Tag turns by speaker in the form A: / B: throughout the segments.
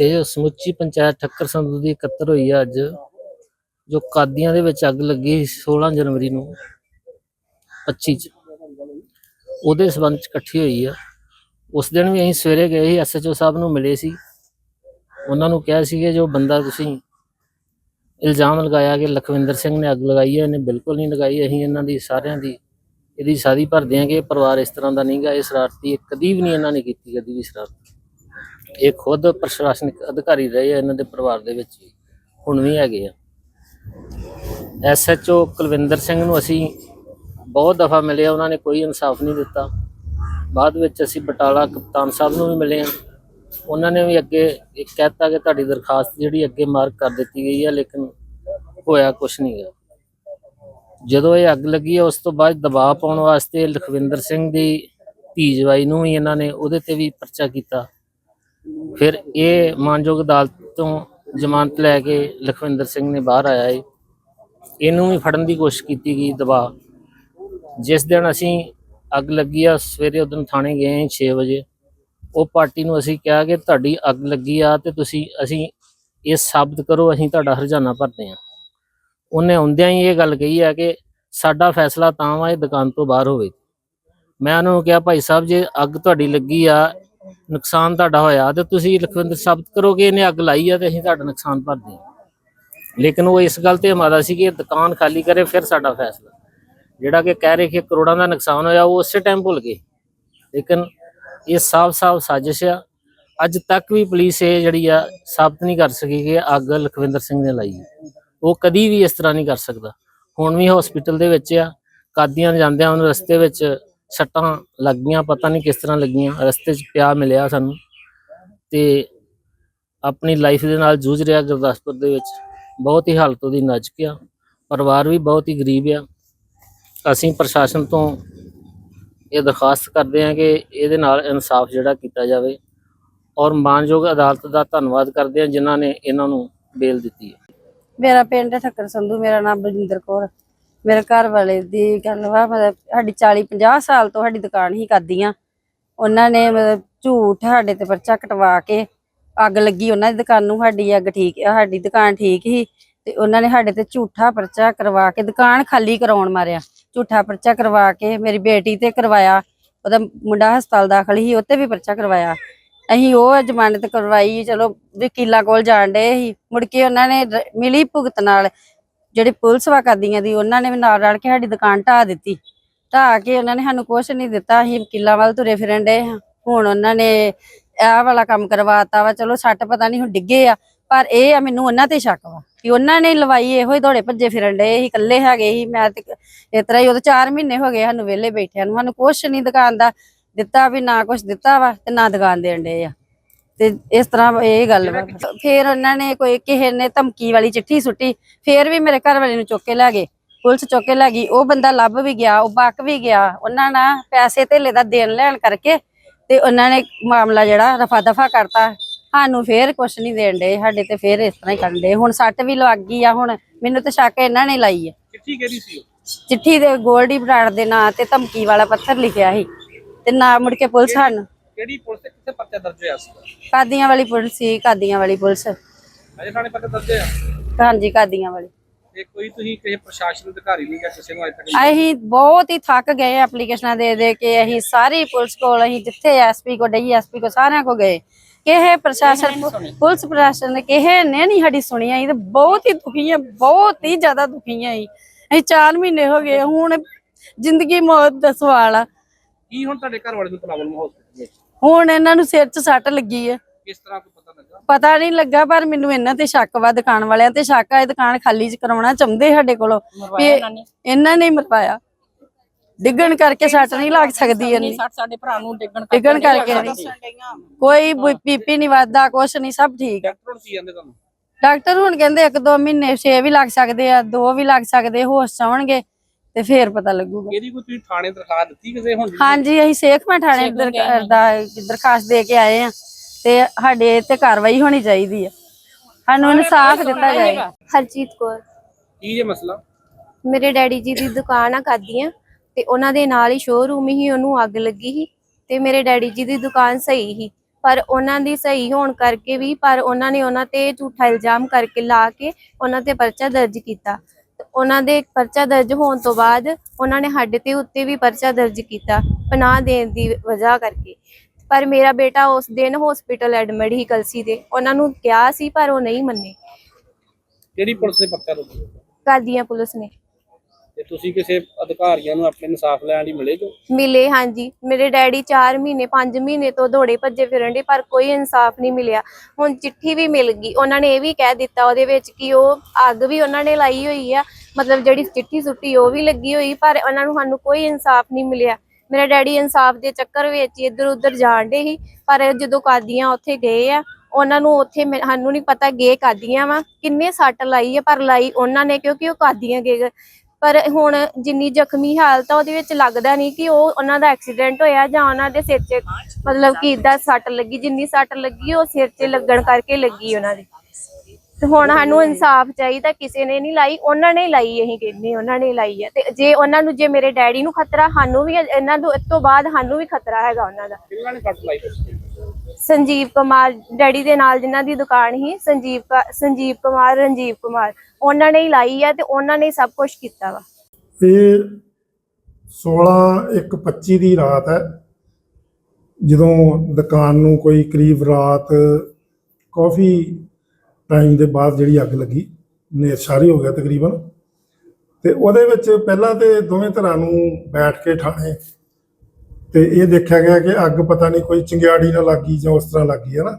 A: ਇਹ ਸਮੁੱਚੀ ਪੰਚਾਇਤ ਠੱਕਰ ਸੰਧੂ ਦੀ ਇਕੱਤਰ ਹੋਈ ਆ ਅੱਜ, ਜੋ ਕਾਦੀਆਂ ਦੇ ਵਿੱਚ ਅੱਗ ਲੱਗੀ 16 ਜਨਵਰੀ ਨੂੰ 25 ਚ, ਉਹਦੇ ਸਬੰਧ ਚ ਇਕੱਠੀ ਹੋਈ ਆ। ਉਸ ਦਿਨ ਵੀ ਅਸੀਂ ਸਵੇਰੇ ਗਏ ਸੀ ਐਸਐਚਓ ਸਾਹਿਬ ਨੂੰ ਮਿਲੇ ਸੀ। ਉਹਨਾਂ ਨੂੰ ਕਿਹਾ ਸੀ ਕਿ ਜੋ ਬੰਦਾ ਤੁਸੀਂ ਇਲਜ਼ਾਮ ਲਗਾਇਆ ਕਿ ਲਖਵਿੰਦਰ ਸਿੰਘ ਨੇ ਅੱਗ ਲਗਾਈ ਹੈ, ਇਹਨੇ ਬਿਲਕੁਲ ਨਹੀਂ ਲਗਾਈ। ਅਸੀਂ ਇਹਨਾਂ ਦੀ ਸਾਰਿਆਂ ਦੀ ਇਹਦੀ ਸ਼ਾਦੀ ਭਰਦੇ ਹਾਂ ਕਿ ਇਹ ਪਰਿਵਾਰ ਇਸ ਤਰ੍ਹਾਂ ਦਾ ਨਹੀਂਗਾ, ਇਹ ਸ਼ਰਾਰਤੀ ਇਹ ਕਦੀ ਵੀ ਨਹੀਂ ਇਹਨਾਂ ਨੇ ਕੀਤੀ ਕਦੀ ਵੀ ਸ਼ਰਾਰਤ। ਇਹ ਖੁਦ ਪ੍ਰਸ਼ਾਸਨਿਕ ਅਧਿਕਾਰੀ ਰਹੇ ਆ ਇਹਨਾਂ ਦੇ ਪਰਿਵਾਰ ਦੇ ਵਿੱਚ ਵੀ, ਹੁਣ ਵੀ ਹੈਗੇ ਆ। ਐਸਐਚਓ ਕੁਲਵਿੰਦਰ ਸਿੰਘ ਨੂੰ ਅਸੀਂ ਬਹੁਤ ਦਫਾ ਮਿਲੇ ਆ ਉਹਨਾਂ ਨੇ ਕੋਈ ਇਨਸਾਫ ਨਹੀਂ ਦਿੱਤਾ। ਬਾਅਦ ਵਿੱਚ ਅਸੀਂ ਬਟਾਲਾ ਕਪਤਾਨ ਸਾਹਿਬ ਨੂੰ ਵੀ ਮਿਲੇ ਆ। ਉਹਨਾਂ ਨੇ ਵੀ ਅੱਗੇ ਇੱਕ ਕਹਿਤਾ ਕਿ ਤੁਹਾਡੀ ਦਰਖਾਸਤ ਜਿਹੜੀ ਅੱਗੇ ਮਾਰਕ ਕਰ ਦਿੱਤੀ ਗਈ ਹੈ ਲੇਕਿਨ ਹੋਇਆ ਕੁਝ ਨਹੀਂ ਗਾ। ਜਦੋਂ ਇਹ ਅੱਗ ਲੱਗੀ ਹੈ ਉਸ ਤੋਂ ਬਾਅਦ ਦਬਾਅ ਪਾਉਣ ਵਾਸਤੇ ਲਖਵਿੰਦਰ ਸਿੰਘ ਦੀ ਧੀ ਜਵਾਈ ਨੂੰ ਵੀ ਇਹਨਾਂ ਨੇ ਉਹਦੇ ਤੇ ਵੀ ਪਰਚਾ ਕੀਤਾ। ਫਿਰ ਇਹ ਮਾਨਯੋਗ ਅਦਾਲਤ ਤੋਂ ਜ਼ਮਾਨਤ ਲੈ ਕੇ ਲਖਵਿੰਦਰ ਸਿੰਘ ਨੇ ਬਾਹਰ ਆਇਆ ਏ। ਇਹਨੂੰ ਵੀ ਫੜਨ ਦੀ ਕੋਸ਼ਿਸ਼ ਕੀਤੀ ਗਈ ਦਬਾਅ। ਜਿਸ ਦਿਨ ਅਸੀਂ ਅੱਗ ਲੱਗੀ ਆ, ਸਵੇਰੇ ਉਦੋਂ ਥਾਣੇ ਗਏ 6 ਵਜੇ। ਉਹ ਪਾਰਟੀ ਨੂੰ ਅਸੀਂ ਕਿਹਾ ਕਿ ਤੁਹਾਡੀ ਅੱਗ ਲੱਗੀ ਆ ਤੇ ਤੁਸੀਂ, ਅਸੀਂ ਇਹ ਸਾਬਤ ਕਰੋ, ਅਸੀਂ ਤੁਹਾਡਾ ਹਰਜਾਨਾ ਭਰਦੇ ਆ। ਉਹਨੇ ਆਉਂਦਿਆਂ ਹੀ ਇਹ ਗੱਲ ਕਹੀ ਹੈ ਕਿ ਸਾਡਾ ਫੈਸਲਾ ਤਾਂ ਵਾ, ਇਹ ਦੁਕਾਨ ਤੋਂ ਬਾਹਰ ਹੋਵੇ। ਮੈਂ ਉਹਨਾਂ ਨੂੰ ਕਿਹਾ, ਭਾਈ ਸਾਹਿਬ, ਜੇ ਅੱਗ ਤੁਹਾਡੀ ਲੱਗੀ ਆ ਨੁਕਸਾਨ ਤੁਹਾਡਾ ਹੋਇਆ ਤੇ ਤੁਸੀਂ ਲਖਵਿੰਦਰ ਸਾਬਤ ਕਰੋ ਇਹਨੇ ਅੱਗ ਲਾਈ ਆ ਤੇ ਅਸੀਂ ਤੁਹਾਡਾ ਨੁਕਸਾਨ ਭਰਦੇ ਹਾਂ। ਲੇਕਿਨ ਉਹ ਇਸ ਗੱਲ ਤੇ ਹਮਾਰਾ ਸੀ ਕਿ ਦੁਕਾਨ ਖਾਲੀ ਕਰੇ, ਫਿਰ ਸਾਡਾ ਫੈਸਲਾ। ਜਿਹੜਾ ਕਿ ਕਹਿ ਰਹੇ ਕਿ ਕਰੋੜਾਂ ਦਾ ਨੁਕਸਾਨ ਹੋਇਆ, ਉਹ ਉਸੇ ਟਾਈਮ ਭੁੱਲ ਗਏ। ਲੇਕਿਨ ਇਹ ਸਾਫ਼-ਸਾਫ਼ ਸਾਜ਼ਿਸ਼ ਆ। ਅੱਜ ਤੱਕ ਵੀ ਪੁਲਿਸ ਇਹ ਜਿਹੜੀ ਆ, ਸਾਬਤ ਨਹੀਂ ਕਰ ਸਕੀ ਕਿ ਅੱਗ ਲਖਵਿੰਦਰ ਸਿੰਘ ਨੇ ਲਾਈ ਉਹ ਕਦੀ ਵੀ ਇਸ ਤਰ੍ਹਾਂ ਨਹੀਂ ਕਰ ਸਕਦਾ। ਹੁਣ ਵੀ ਹਸਪੀਟਲ ਦੇ ਵਿੱਚ ਆ, ਕਾਦੀਆਂ ਜਾਂਦਿਆਂ ਉਹਨੂੰ ਰਸਤੇ ਵਿੱਚ ਸੱਟਾਂ ਲੱਗੀਆਂ, ਪਤਾ ਨਹੀਂ ਕਿਸ ਤਰ੍ਹਾਂ ਲੱਗੀਆਂ। ਰਸਤੇ 'ਚ ਪਿਆ ਮਿਲਿਆ ਸਾਨੂੰ ਤੇ ਆਪਣੀ ਲਾਈਫ ਦੇ ਨਾਲ ਜੂਝ ਰਿਹਾ ਗੁਰਦਾਸਪੁਰ ਦੇ ਵਿੱਚ। ਬਹੁਤ ਹੀ ਹਾਲਤ ਉਹਦੀ ਨਾਜ਼ੁਕ ਆ। ਪਰਿਵਾਰ ਵੀ ਬਹੁਤ ਹੀ ਗਰੀਬ ਆ। ਅਸੀਂ ਪ੍ਰਸ਼ਾਸਨ ਤੋਂ ਇਹ ਦਰਖਾਸਤ ਕਰਦੇ ਹਾਂ ਕਿ ਇਹਦੇ ਨਾਲ ਇਨਸਾਫ ਜਿਹੜਾ ਕੀਤਾ ਜਾਵੇ ਔਰ ਮਾਨਯੋਗ ਅਦਾਲਤ ਦਾ ਧੰਨਵਾਦ ਕਰਦੇ ਹਾਂ ਜਿਨ੍ਹਾਂ ਨੇ ਇਹਨਾਂ ਨੂੰ ਬੇਲ ਦਿੱਤੀ ਹੈ।
B: ਮੇਰਾ ਪਿੰਡ ਠੱਕਰ ਸੰਧੂ, ਮੇਰਾ ਨਾਮ ਬਲਜਿੰਦਰ ਕੌਰ। ਮੇਰੇ ਘਰ ਵਾਲੇ ਦੀ ਗੱਲ ਵਾ, ਮਤਲਬ ਸਾਡੀ 40 50 ਸਾਲ ਤੋਂ ਸਾਡੀ ਦੁਕਾਨ ਹੀ ਕਰਦੀਆਂ। ਉਹਨਾਂ ਨੇ ਮਤਲਬ ਝੂਠ ਸਾਡੇ ਤੇ ਪਰਚਾ ਕਟਵਾ ਕੇ ਅੱਗ ਲੱਗੀ। ਉਹਨਾਂ ਦੀ ਦੁਕਾਨ ਨੂੰ ਸਾਡੀ ਅੱਗ ਠੀਕ, ਸਾਡੀ ਦੁਕਾਨ ਠੀਕ ਸੀ ਤੇ ਉਹਨਾਂ ਨੇ ਸਾਡੇ ਤੇ ਝੂਠਾ ਪਰਚਾ ਕਰਵਾ ਕੇ ਦੁਕਾਨ ਖਾਲੀ ਕਰਾਉਣ ਮਾਰਿਆ। ਝੂਠਾ ਪਰਚਾ ਕਰਵਾ ਕੇ ਮੇਰੀ ਬੇਟੀ ਤੇ ਕਰਵਾਇਆ। ਉਹਦਾ ਮੁੰਡਾ ਹਸਪਤਾਲ ਦਾਖਲ ਸੀ ਉੱਤੇ ਵੀ ਪਰਚਾ ਕਰਵਾਇਆ। ਅਸੀਂ ਉਹ ਜ਼ਮਾਨਤ ਕਰਵਾਈ, ਚਲੋ ਵਕੀਲਾਂ ਕੋਲ ਜਾਣ ਡਏ ਸੀ। ਮੁੜ ਕੇ ਉਹਨਾਂ ਨੇ ਮਿਲੀ ਭੁਗਤ ਨਾਲ। ਜਿਹੜੀ ਪੁਲਿਸ ਵਾ ਕਰਦੀਆਂ ਦੀ, ਉਹਨਾਂ ਨੇ ਵੀ ਨਾਲ ਰਲ ਕੇ ਸਾਡੀ ਦੁਕਾਨ ਢਾਹ ਦਿੱਤੀ। ਢਾਹ ਕੇ ਉਹਨਾਂ ਨੇ ਸਾਨੂੰ ਕੁਝ ਨਹੀਂ ਦਿੱਤਾ, ਅਸੀਂ ਵਕੀਲਾਂ ਵੱਲ ਤੁਰੇ ਫਿਰਨ ਡਏ ਹੁਣ ਉਹਨਾਂ ਨੇ ਇਹ ਵਾਲਾ ਕੰਮ ਕਰਵਾਤਾ ਵਾ, ਚਲੋ ਸੱਟ ਪਤਾ ਨਹੀਂ ਹੁਣ ਡਿੱਗੇ ਆ, ਪਰ ਇਹ ਆ ਮੈਨੂੰ ਉਹਨਾਂ ਤੇ ਸ਼ੱਕ ਵਾ ਕਿ ਉਹਨਾਂ ਨੇ ਲਵਾਈ ਇਹੋ ਹੀ ਦੌੜੇ ਭੱਜੇ ਫਿਰਨ ਡਏ ਸੀ ਇਕੱਲੇ ਹੈਗੇ ਸੀ, ਮੈਂ ਤੇ ਇਸ ਤਰ੍ਹਾਂ ਹੀ ਉਦੋਂ 4 ਮਹੀਨੇ ਹੋ ਗਏ ਸਾਨੂੰ ਵਿਹਲੇ ਬੈਠਿਆਂ ਨੂੰ, ਸਾਨੂੰ ਕੁਛ ਨਹੀਂ ਦੁਕਾਨ ਦਾ ਦਿੱਤਾ ਵੀ ਨਾ ਕੁਛ ਦਿੱਤਾ ਵਾ ਤੇ ਨਾ ਦੁਕਾਨ ਦੇਣ ਡਏ ਆ। ਤੇ ਇਸ ਤਰ੍ਹਾਂ ਇਹ ਗੱਲ ਵਾ। ਫਿਰ ਉਹਨਾਂ ਨੇ ਕੋਈ ਕਿਸੇ ਨੇ ਧਮਕੀ ਵਾਲੀ ਚਿੱਠੀ ਸੁੱਟੀ ਫਿਰ ਵੀ ਮੇਰੇ ਘਰ ਵਾਲੇ ਨੂੰ ਚੁੱਕ ਕੇ ਲੈ ਗਏ। ਪੁਲਿਸ ਚੁੱਕ ਕੇ ਲੈ ਗਈ। ਉਹ ਬੰਦਾ ਲੱਭ ਵੀ ਗਿਆ ਉਹ ਬਕ ਵੀ ਗਿਆ। ਉਹਨਾਂ ਨਾਲ ਪੈਸੇ ਧੇਲੇ ਦਾ ਦੇਣ ਲੈਣ ਕਰਕੇ ਤੇ ਉਹਨਾਂ ਨੇ ਮਾਮਲਾ ਜਿਹੜਾ ਰਫਾ ਦਫਾ ਕਰਤਾ। ਸਾਨੂੰ ਫੇਰ ਕੁਛ ਨਹੀਂ ਦੇਣ ਦੇ ਸਾਡੇ ਤੇ ਫੇਰ ਇਸ ਤਰ੍ਹਾਂ ਹੀ ਕਰਨ ਦੇ ਹੁਣ ਸੱਟ ਵੀ ਲੱਗ ਗਈ ਆ। ਹੁਣ ਮੈਨੂੰ ਤੇ ਸ਼ੱਕ ਇਹਨਾਂ ਨੇ ਲਾਈ ਹੈ
C: ਚਿੱਠੀ ਕਿਹੜੀ ਸੀ ਉਹ?
B: ਚਿੱਠੀ ਦੇ ਗੋਲਡੀ ਬਰਾੜ ਦੇ ਨਾਂ ਤੇ ਧਮਕੀ ਵਾਲਾ ਪੱਥਰ ਲਿਖਿਆ ਸੀ। ਤੇ ਨਾ ਮੁੜ ਕੇ ਪੁਲਿਸ ਸਾਨੂੰ
C: ਕਿਹੜੀ ਪੁਲਿਸ ਤੇ ਕਿੱਥੇ ਪਰਚਾ ਦਰਜ ਹੋਇਆ ਸੀ?
B: ਕਾਦੀਆਂ ਵਾਲੀ ਪੁਲਿਸ ਸੀ ਕਾਦੀਆਂ ਵਾਲੀ ਪੁਲਿਸ।
C: ਅਜੇ ਥਾਣੇ ਪਰਚਾ ਦਰਜ ਹੋਇਆ?
B: ਹਾਂਜੀ ਕਾਦੀਆਂ ਵਾਲੀ।
C: ਤੇ ਕੋਈ ਤੁਸੀਂ ਕਿਸੇ ਪ੍ਰਸ਼ਾਸਨ ਅਧਿਕਾਰੀ ਲਈ ਜਾਂ ਕਿਸੇ ਨੂੰ ਅਜੇ ਤੱਕ
B: ਅਸੀਂ ਬਹੁਤ ਹੀ ਥੱਕ ਗਏ ਐਪਲੀਕੇਸ਼ਨਾਂ ਦੇ ਦੇ ਕੇ ਅਸੀਂ ਸਾਰੀ ਪੁਲਿਸ ਕੋਲ ਅਸੀਂ ਜਿੱਥੇ ਐਸਪੀ ਕੋ ਡਈ ਐਸਪੀ ਕੋ ਸਾਰਿਆਂ ਕੋ ਗਏ। ਕਿਹੇ ਪ੍ਰਸ਼ਾਸਨ ਪੁਲਿਸ ਪ੍ਰਸ਼ਾਸਨ ਨੇ ਕਿਹੇ ਨੇ ਨਹੀਂ ਸਾਡੀ ਸੁਣੀ ਅਸੀਂ ਤੇ ਬਹੁਤ ਹੀ ਦੁਖੀ ਆ ਬਹੁਤ ਹੀ ਜ਼ਿਆਦਾ ਦੁਖੀ ਆ ਅਸੀਂ। ਅਸੀਂ 4 ਮਹੀਨੇ ਹੋ ਗਏ ਹੁਣ ਜ਼ਿੰਦਗੀ ਮੌਤ ਦਾ ਸਵਾਲ ਆ।
C: ਕੀ ਹੁਣ ਤੁਹਾਡੇ ਘਰ ਵਾਲੇ ਨੂੰ ਪ੍ਰੋਬਲਮ ਵਿੱਚ
B: ਹੁਣ ਇਹਨਾਂ ਨੂੰ ਸਿਰ 'ਚ ਸੱਟ ਲੱਗੀ ਆ।
C: ਕਿਸ ਤਰ੍ਹਾਂ ਕੋਈ ਪਤਾ ਲੱਗਾ?
B: ਪਤਾ ਨਹੀਂ ਲੱਗਾ ਪਰ ਮੈਨੂੰ ਇਹਨਾਂ ਤੇ ਸ਼ੱਕ ਵਾ ਦੁਕਾਨ ਵਾਲਿਆਂ ਤੇ ਸ਼ੱਕ ਆ। ਇਹ ਦੁਕਾਨ ਖਾਲੀ ਚ ਕਰਾਉਣਾ ਚਾਹੁੰਦੇ ਸਾਡੇ ਕੋਲੋਂ ਵੀ ਇਹ- ਇਹਨਾਂ ਨੇ। ਹੀ ਮਰਵਾਇਆ। ਡਿੱਗਣ ਕਰਕੇ ਸੱਟ ਨਹੀਂ ਲੱਗ ਸਕਦੀ ਇੰਨੀ।
D: ਸੱਟ ਸਾਡੇ ਭਰਾ ਨੂੰ ਡਿੱਗਣ
B: ਡਿੱਗਣ ਕਰਕੇ ਨਹੀਂ। ਕੋਈ ਬੀਪੀ ਨਹੀਂ ਵੱਧਦਾ ਕੁਛ ਨਹੀਂ ਸਭ ਠੀਕ ਆ।
C: ਡਾਕਟਰ ਹੁਣ ਕੀ ਕਹਿੰਦੇ ਤੁਹਾਨੂੰ?
B: ਡਾਕਟਰ ਹੁਣ ਕਹਿੰਦੇ ਇੱਕ ਦੋ ਮਹੀਨੇ 6 ਵੀ ਲੱਗ ਸਕਦੇ ਆ ਦੋ ਵੀ ਲੱਗ ਸਕਦੇ ਹੋਸ਼ ਆਉਣਗੇ। ਤੇ ਫੇਰ ਪਤਾ ਲੱਗੂਗਾ।
C: ਇਹਦੀ ਕੋਈ ਤੁਸੀਂ ਥਾਣੇ ਦਰਖਾਸਤ ਦਿੱਤੀ ਕਿਸੇ ਹੁਣ?
B: ਹਾਂਜੀ ਅਸੀਂ ਸੇਖਮਾ ਥਾਣੇ ਦਰ- ਦਾ ਦਰਖਾਸਤ ਦੇ ਕੇ ਆਏ ਆ ਤੇ ਸਾਡੇ ਤੇ ਕਾਰਵਾਈ ਹੋਣੀ ਚਾਹੀਦੀ ਆ। ਸਾਨੂੰ ਇਨਸਾਫ ਦਿੱਤਾ ਜਾਏ।
E: ਹਰਜੀਤ ਕੌਰ।
C: ਕੀ ਜੇ ਮਸਲਾ?
E: ਮੇਰੇ ਡੈਡੀ ਜੀ ਦੀ ਦੁਕਾਨ ਆ ਕਾਦੀਆਂ ਤੇ ਉਹਨਾਂ ਦੇ ਨਾਲ ਹੀ ਸ਼ੋਰੂਮ ਹੀ ਉਹਨੂੰ ਅੱਗ ਲੱਗੀ ਸੀ ਤੇ ਮੇਰੇ ਡੈਡੀ ਜੀ ਦੀ ਦੁਕਾਨ ਸਹੀ ਸੀ। ਪਰ ਉਹਨਾਂ ਦੀ ਸਹੀ ਹੋਣ ਕਰਕੇ ਵੀ ਪਰ ਉਹਨਾਂ ਨੇ ਉਹਨਾਂ ਤੇ ਝੂਠਾ ਇਲਜ਼ਾਮ ਕਰਕੇ ਲਾ ਕੇ ਉਹਨਾਂ ਤੇ ਪਰਚਾ ਦਰਜ ਕੀਤਾ। ਉਹਨਾਂ ਦੇ ਪਰਚਾ ਦਰਜ ਹੋਣ ਤੋਂ ਬਾਅਦ ਉਹਨਾਂ ਨੇ ਸਾਡੇ ਤੇ ਉੱਤੇ ਵੀ ਪਰਚਾ ਦਰਜ ਕੀਤਾ ਪਨਾਹ ਦੇਣ ਦੀ ਵਜ੍ਹਾ ਕਰਕੇ। ਪਰ ਮੇਰਾ ਬੇਟਾ ਉਸ ਦਿਨ ਹਸਪੀਟਲ ਐਡਮਿਟ ਹੀ ਕਲਸੀ ਦੇ ਉਹਨਾਂ ਨੂੰ ਕਿਹਾ ਸੀ ਪਰ ਉਹ ਨਹੀਂ ਮੰਨੇ।
C: ਕਿਹੜੀ ਪੁਲਿਸ ਨੇ ਪਰਚਾ ਦਿੱਤਾ
E: ਕਰਦੀਆਂ ਪੁਲਿਸ ਨੇ।
C: ਤੇ ਤੁਸੀਂ ਕਿਸੇ ਅਧਿਕਾਰੀਆਂ ਨੂੰ ਆਪਣੇ ਇਨਸਾਫ ਲੈਣ ਲਈ ਮਿਲੇ ਜੋ?
E: ਮਿਲੇ, ਹਾਂਜੀ। ਮੇਰੇ ਡੈਡੀ 4 ਮਹੀਨੇ 5 ਮਹੀਨੇ ਤੋਂ ਦੌੜੇ ਭੱਜੇ ਫਿਰਨ ਦੇ ਪਰ ਕੋਈ ਇਨਸਾਫ ਨਹੀਂ ਮਿਲਿਆ। ਹੁਣ ਚਿੱਠੀ ਵੀ ਮਿਲ ਗਈ। ਉਹਨਾਂ ਨੇ ਇਹ ਵੀ ਕਹਿ ਦਿੱਤਾ ਉਹਦੇ ਵਿੱਚ ਕਿ ਉਹ ਅੱਗ ਵੀ ਉਹਨਾਂ ਨੇ ਲਾਈ ਹੋਈ ਆ। ਮਤਲਬ ਜਿਹੜੀ ਚਿੱਠੀ ਸੁੱਟੀ, ਉਹ ਵੀ ਲੱਗੀ ਹੋਈ, ਪਰ ਉਹਨਾਂ ਨੂੰ ਸਾਨੂੰ ਕੋਈ ਇਨਸਾਫ ਨਹੀਂ ਮਿਲਿਆ। ਮੇਰਾ ਡੈਡੀ ਇਨਸਾਫ ਦੇ ਚੱਕਰ ਵਿੱਚ ਇੱਧਰ ਉੱਧਰ ਜਾਣ ਦੇ ਸੀ, ਪਰ ਜਦੋਂ ਕਾਦੀਆਂ ਉੱਥੇ ਗਏ ਆ, ਉਹਨਾਂ ਨੂੰ ਉੱਥੇ ਸਾਨੂੰ ਨਹੀਂ ਪਤਾ ਗੇ ਕਾਦੀਆਂ ਵਾ। ਕਿੰਨੇ ਸੱਟ ਲਾਈ ਆ, ਪਰ ਲਾਈ ਉਹਨਾਂ ਨੇ, ਕਿਉਂਕਿ ਉਹ ਕਾਦੀਆਂ ਗਏ। ਪਰ ਹੁਣ ਜਿੰਨੀ ਜ਼ਖਮੀ ਹਾਲਤ ਆ ਉਹਦੇ ਵਿੱਚ ਲੱਗਦਾ ਨਹੀਂ ਕਿ ਉਹ ਉਹਨਾਂ ਦਾ ਐਕਸੀਡੈਂਟ ਹੋਇਆ ਜਾਂ ਉਹਨਾਂ ਦੇ ਸਿਰ 'ਚ ਮਤਲਬ ਕਿ ਇਦਾਂ ਸੱਟ ਲੱਗੀ ਜਿੰਨੀ ਸੱਟ ਲੱਗੀ ਉਹ ਸਿਰ 'ਚ ਲੱਗਣ ਕਰਕੇ ਲੱਗੀ ਉਹਨਾਂ ਦੇ। ਤੇ ਹੁਣ ਸਾਨੂੰ ਇਨਸਾਫ ਚਾਹੀਦਾ ਕਿਸੇ ਨੇ ਨਹੀਂ ਲਾਈ ਉਹਨਾਂ ਨੇ ਲਾਈ ਅਸੀਂ ਕਹਿੰਦੇ ਉਹਨਾਂ ਨੇ ਲਾਈ ਹੈ ਤੇ ਜੇ ਉਹਨਾਂ ਨੂੰ ਜੇ ਮੇਰੇ ਡੈਡੀ ਨੂੰ ਖਤਰਾ ਸਾਨੂੰ ਵੀ ਇਹਨਾਂ ਤੋਂ ਇਸ ਤੋਂ ਬਾਅਦ ਸਾਨੂੰ ਵੀ ਖਤਰਾ ਹੈਗਾ ਉਹਨਾਂ ਦਾ।
C: ਕਿੰਨਾਂ ਨੇ ਕੱਟ ਲਾਈ ਤੁਸੀਂ
E: ਸੰਜੀਵ ਕੁਮਾਰ ਡੈਡੀ ਦੇ ਨਾਲ ਜਿਨ੍ਹਾਂ ਦੀ ਦੁਕਾਨ ਸੀ ਸੰਜੀਵ ਸੰਜੀਵ ਕੁਮਾਰ ਰਣਜੀਵ ਕੁਮਾਰ। ਉਹਨਾਂ ਨੇ ਹੀ ਲਾਈ ਹੈ ਤੇ ਉਹਨਾਂ ਨੇ ਹੀ ਸਭ ਕੁਝ ਕੀਤਾ ਵਾ।
D: ਇਹ 16 ਇੱਕ 25 ਦੀ ਰਾਤ ਹੈ, ਜਦੋਂ ਦੁਕਾਨ ਨੂੰ ਕੋਈ ਕਰੀਬ ਰਾਤ ਕਾਫੀ ਟਾਈਮ ਦੇ ਬਾਅਦ ਜਿਹੜੀ ਅੱਗ ਲੱਗੀ ਨੇਰ ਹੋ ਗਿਆ ਤਕਰੀਬਨ। ਤੇ ਉਹਦੇ ਵਿੱਚ ਪਹਿਲਾਂ ਤੇ ਦੋਵੇਂ ਧਰਾਂ ਨੂੰ ਬੈਠ ਕੇ ਠਾਣੇ। ਤੇ ਇਹ ਦੇਖਿਆ ਗਿਆ ਕਿ ਅੱਗ ਪਤਾ ਨਹੀਂ ਕੋਈ ਚੰਗਿਆੜੀ ਨਾਲ ਲੱਗੀ ਜਾਂ ਉਸ ਤਰ੍ਹਾਂ ਲੱਗੀ ਹੈ ਨਾ।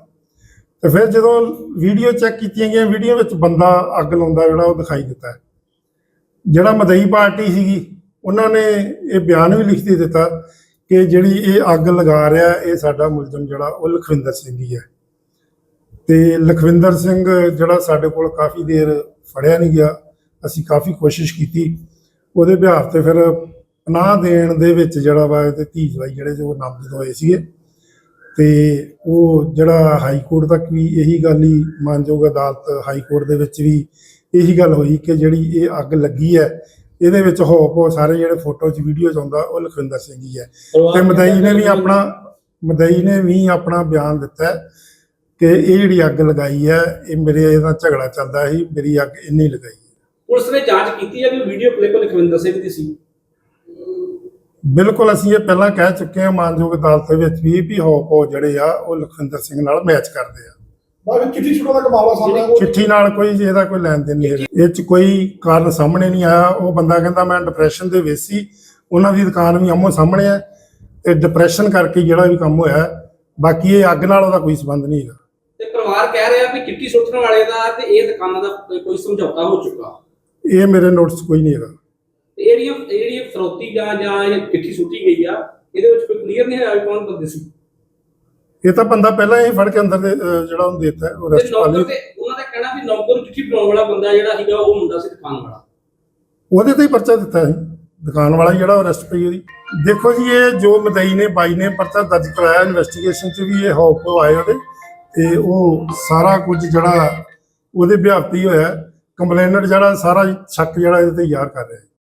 D: ਤੇ ਫਿਰ ਜਦੋਂ ਵੀਡੀਓ ਚੈੱਕ ਕੀਤੀਆਂ ਗਈਆਂ ਵੀਡੀਓ ਵਿੱਚ ਬੰਦਾ ਅੱਗ ਲਾਉਂਦਾ ਜਿਹੜਾ ਉਹ ਦਿਖਾਈ ਦਿੱਤਾ। ਜਿਹੜਾ ਮਦਈ ਪਾਰਟੀ ਸੀਗੀ, ਉਹਨਾਂ ਨੇ ਇਹ ਬਿਆਨ ਵੀ ਲਿਖ ਦਿੱਤਾ ਕਿ ਜਿਹੜੀ ਇਹ ਅੱਗ ਲਗਾ ਰਿਹਾ, ਇਹ ਸਾਡਾ ਮੁਲਜ਼ਮ ਜਿਹੜਾ, ਉਹ ਲਖਵਿੰਦਰ ਸਿੰਘ ਹੀ ਹੈ। ਤੇ ਲਖਵਿੰਦਰ ਸਿੰਘ ਜਿਹੜਾ ਸਾਡੇ ਕੋਲ ਕਾਫੀ ਦੇਰ ਫੜਿਆ ਨਹੀਂ ਗਿਆ। ਅਸੀਂ ਕਾਫੀ ਕੋਸ਼ਿਸ਼ ਕੀਤੀ। ਉਹਦੇ ਬਿਹਾਰ ਤੇ ਫਿਰ ਪਨਾਹ ਦੇਣ ਦੇ ਵਿੱਚ ਜਿਹੜਾ ਵਾ ਤੇ ਧੀ ਜਵਾਈ ਜਿਹੜੇ ਜੋ ਨਾਮਜ਼ਦ ਹੋਏ ਸੀਗੇ। ਤੇ ਉਹ ਜਿਹੜਾ ਹਾਈ ਕੋਰਟ ਤੱਕ ਵੀ ਇਹੀ ਗੱਲ ਹੀ ਮਾਨਯੋਗ ਅਦਾਲਤ ਹਾਈ ਕੋਰਟ ਦੇ ਵਿੱਚ ਵੀ ਇਹੀ ਗੱਲ ਹੋਈ ਕਿ ਜਿਹੜੀ ਇਹ ਅੱਗ ਲੱਗੀ ਹੈ ਇਹਦੇ ਵਿੱਚ ਹੋ ਕੋ ਸਾਰੇ ਜਿਹੜੇ ਫੋਟੋ 'ਚ ਵੀਡੀਓ 'ਚ ਆਉਂਦਾ ਉਹ ਲਖਵਿੰਦਰ ਸਿੰਘ ਹੀ ਹੈ ਤੇ ਮਦਈ ਨੇ ਵੀ ਆਪਣਾ ਮਦਈ ਨੇ ਵੀ ਆਪਣਾ ਬਿਆਨ ਦਿੱਤਾ ਹੈ ਕਿ ਇਹ ਜਿਹੜੀ ਅੱਗ ਲਗਾਈ ਹੈ ਇਹ ਮੇਰੇ ਇਹਦਾ ਝਗੜਾ ਚੱਲਦਾ ਸੀ ਮੇਰੀ ਅੱਗ ਇੰਨੀ ਲਗਾਈ ਹੈ।
F: ਪੁਲਿਸ ਨੇ ਜਾਂਚ ਕੀਤੀ ਹੈ ਕਿ ਵੀਡੀਓ ਕਲਿੱਪ ਲਖਵਿੰਦਰ ਸਿੰਘ ਦੀ ਸੀ
D: ਬਿਲਕੁਲ ਅਸੀਂ ਇਹ ਪਹਿਲਾਂ ਕਹਿ ਚੁੱਕੇ ਹਾਂ ਮਾਨਯੋਗ ਅਦਾਲਤ ਦੇ ਵਿੱਚ ਵੀ ਵੀ ਹੋ ਕੋ ਜਿਹੜੇ ਆ ਉਹ ਲਖਵਿੰਦਰ ਸਿੰਘ ਨਾਲ ਮੈਚ ਕਰਦੇ ਆ।
G: ਬਾਕੀ ਚਿੱਠੀ ਛੁੱਟਣ ਦਾ ਮਾਮਲਾ ਸਾਹਮਣੇ ਆਇਆ।
D: ਚਿੱਠੀ ਨਾਲ ਕੋਈ ਇਹਦਾ ਕੋਈ ਲੈਣ ਦੇਣ ਨਹੀਂ ਇਹ ਚ ਕੋਈ ਕਾਰਨ ਸਾਹਮਣੇ ਨਹੀਂ ਆਇਆ। ਉਹ ਬੰਦਾ ਕਹਿੰਦਾ ਮੈਂ ਡਿਪਰੈਸ਼ਨ ਦੇ ਵਿੱਚ ਸੀ। ਉਹਨਾਂ ਦੀ ਦੁਕਾਨ ਵੀ ਆਮੋ ਸਾਹਮਣੇ ਹੈ ਤੇ ਡਿਪਰੈਸ਼ਨ ਕਰਕੇ ਜਿਹੜਾ ਵੀ ਕੰਮ ਹੋਇਆ ਹੈ। ਬਾਕੀ ਇਹ ਅੱਗ ਨਾਲ ਉਹਦਾ ਕੋਈ ਸੰਬੰਧ ਨਹੀਂ ਹੈਗਾ।
F: ਤੇ ਪਰਿਵਾਰ ਕਹਿ ਰਿਹਾ ਵੀ ਚਿੱਟੀ ਸੁੱਟਣ ਵਾਲੇ ਦਾ ਤੇ ਇਹ ਦੁਕਾਨਾਂ ਦਾ ਕੋਈ- ਸਮਝੌਤਾ ਹੋ ਚੁੱਕਾ।
D: ਇਹ ਮੇਰੇ ਨੋਟਿਸ ਕੋਈ ਨਹੀਂ ਹੈਗਾ।
F: ਇਹ ਜਿਹੜੀਆਂ ਇਹ ਜਿਹੜੀਆਂ ਫਰੋਤੀ ਜਾਂ ਜਾਂ ਇਹ ਚਿੱਠੀ ਸੁੱਟੀ ਗਈ ਆ ਇਹਦੇ ਵਿੱਚ ਕੋਈ ਕਲੀਅਰ ਨਹੀਂ ਵੀ ਕੌਣ ਬੰਦੇ ਸੀ।
D: ਇਹ ਤਾਂ ਬੰਦਾ ਪਹਿਲਾਂ ਹੀ ਫੜ ਕੇ ਅੰਦਰ ਦੇ ਅਹ, ਜਿਹੜਾ ਉਹਨੂੰ ਦੇਤਾ ਉਹ
F: ਤੇ
D: ਰੈਸਟ
F: ਨੌਕਰ ਤੇ ਉਹਨਾਂ ਦਾ ਕਹਿਣਾ ਵੀ ਨੌਕਰ ਚਿੱਠੀ ਪਾਉਣ ਵਾਲਾ ਬੰਦਾ ਜਿਹੜਾ ਸੀਗਾ ਉਹ ਮੁੰਡਾ ਸੀ ਦੁਕਾਨ ਵਾਲਾ।
D: ਉਹਦੇ ਤੇ ਹੀ ਪਰਚਾ ਦਿੱਤਾ ਸੀ। ਦੁਕਾਨ ਵਾਲਾ ਜਿਹੜਾ ਅਰੈਸਟ ਪਈ ਉਹਦੀ। ਦੇਖੋ ਜੀ ਇਹ ਜੋ ਮਦਈ ਨੇ ਬਾਈ ਨੇ ਪਰਚਾ ਦਰਜ ਕਰਾਇਆ ਇਨਵੈਸਟੀਗੇਸ਼ਨ 'ਚ ਵੀ ਇਹ ਹੌਪ ਆਏ ਉਹਦੇ। ਤੇ ਉਹ ਸਾਰਾ ਕੁਝ ਜਿਹੜਾ ਉਹਦੇ ਬਿਹਾਰ ਤੇ ਹੀ ਹੋਇਆ ਕੰਪਲੇਨਰ ਜਿਹੜਾ ਸਾਰਾ ਸ਼ੱਕ ਜਿਹੜਾ ਇਹਦੇ ਤੇ ਯਾਰ ਕਰ ਰਿਹਾ।